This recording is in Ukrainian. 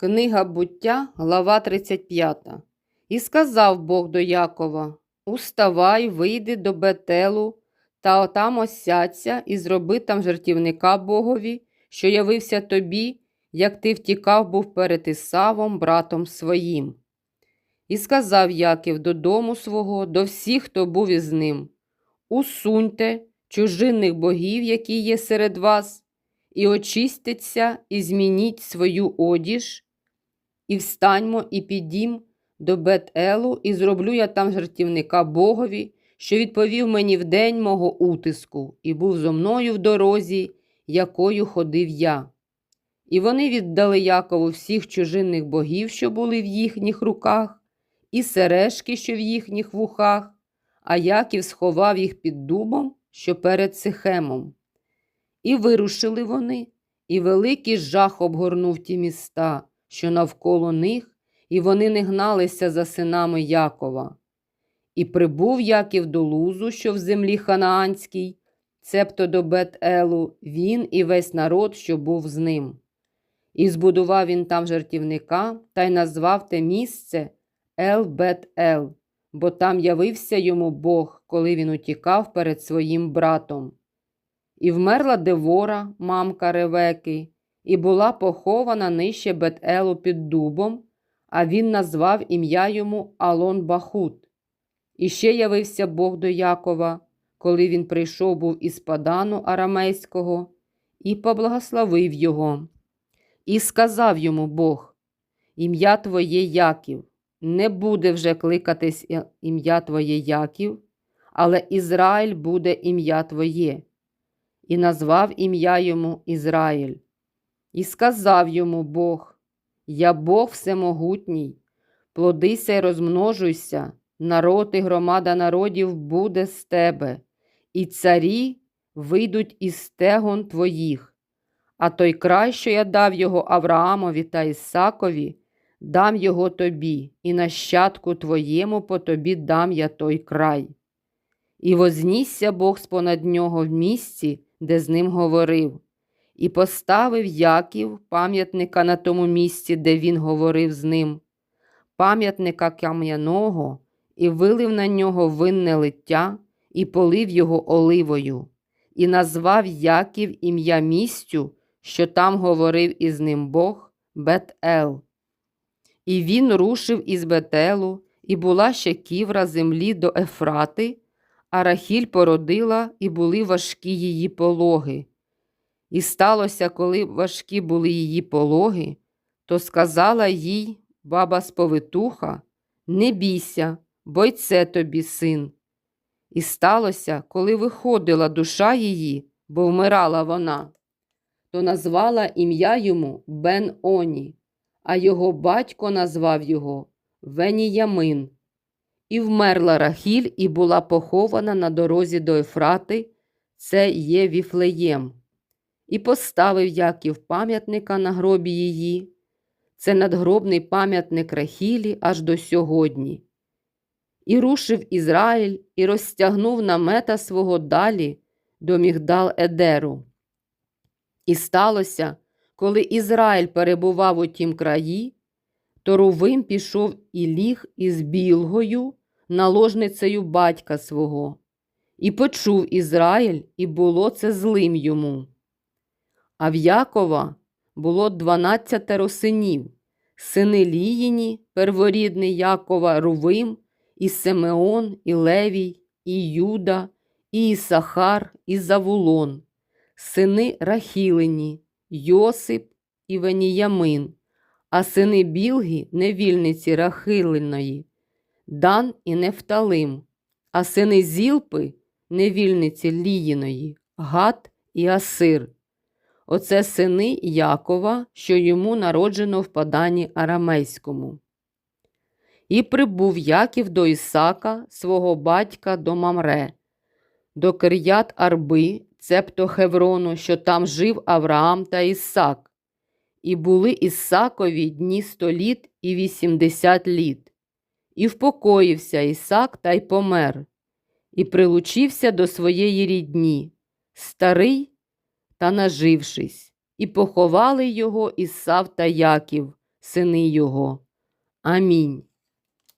Книга буття, глава 35. І сказав Бог до Якова: Уставай, вийди до Бетелу, та отам осядься і зроби там жертівника Богові, що явився тобі, як ти втікав був перед Ісавом, братом своїм. І сказав Яків додому свого, до всіх, хто був із ним: Усуньте чужинних богів, які є серед вас, і очиститься, і змініть свою одіж, і встаньмо, і підім до Бет-Елу, і зроблю я там жертівника Богові, що відповів мені в день мого утиску, і був зо мною в дорозі, якою ходив я. І вони віддали Якову всіх чужинних богів, що були в їхніх руках, і сережки, що в їхніх вухах, а Яків сховав їх під дубом, що перед Сихемом. І вирушили вони, і великий жах обгорнув ті міста, що навколо них, і вони не гналися за синами Якова. І прибув Яків до Лузу, що в землі Ханаанській, цебто до Бет-Елу, він і весь народ, що був з ним. І збудував він там жертівника та й назвав те місце Ел-Бет-Ел, бо там явився йому Бог, коли він утікав перед своїм братом. І вмерла Девора, мамка Ревеки, і була похована нижче Бет-Елу під дубом, а він назвав ім'я йому Алон Бахут. І ще явився Бог до Якова, коли він прийшов був із Падану Арамейського, і поблагословив його. І сказав йому Бог: Ім'я Твоє Яків, не буде вже кликатись ім'я Твоє Яків, але Ізраїль буде ім'я Твоє. І назвав ім'я йому Ізраїль. І сказав йому Бог: Я Бог всемогутній, плодися й розмножуйся, народ і громада народів буде з тебе, і царі вийдуть із стегон твоїх. А той край, що я дав його Авраамові та Ісакові, дам його тобі, і нащадку твоєму по тобі дам я той край. І вознісся Бог спонад нього в місці, де з ним говорив, і поставив Яків пам'ятника на тому місці, де він говорив з ним, пам'ятника кам'яного, і вилив на нього винне лиття, і полив його оливою, і назвав Яків ім'я місцю, що там говорив із ним Бог Бет-Ел. І він рушив із Бетелу, і була ще ківра землі до Ефрати, а Рахіль породила, і були важкі її пологи. І сталося, коли важкі були її пологи, то сказала їй баба сповитуха, не бійся, бо й це тобі син. І сталося, коли виходила душа її, бо вмирала вона, то назвала ім'я йому Бен Оні, а його батько назвав його Веніямин. І вмерла Рахіль і була похована на дорозі до Ефрати, це є Віфлеєм. І поставив Яків пам'ятника на гробі її. Це надгробний пам'ятник Рахілі аж до сьогодні. І рушив Ізраїль і розтягнув намета свого далі до мігдал Едеру. І сталося, коли Ізраїль перебував у тім краї, то Рувим пішов і ліг із Білгою, наложницею батька свого. І почув Ізраїль, і було це злим йому. А в Якова було дванадцятеро синів, сини Ліїні, перворідний Якова Рувим, і Симеон, і Левій, і Юда, і Ісахар, і Завулон, сини Рахілині, Йосип і Веніямин, а сини Білги, невільниці Рахилиної, Дан і Нефталим, а сини Зілпи, невільниці Ліїної, Гат і Асир. Оце сини Якова, що йому народжено в паданні арамейському. І прибув Яків до Ісака, свого батька до Мамре, до Кир'ят Арби, цебто Хеврону, що там жив Авраам та Ісак. І були Ісакові дні сто літ і вісімдесят літ. І впокоївся Ісак та й помер, і прилучився до своєї рідні, старий та нажившись, і поховали його Ісав та Яків, сини його. Амінь.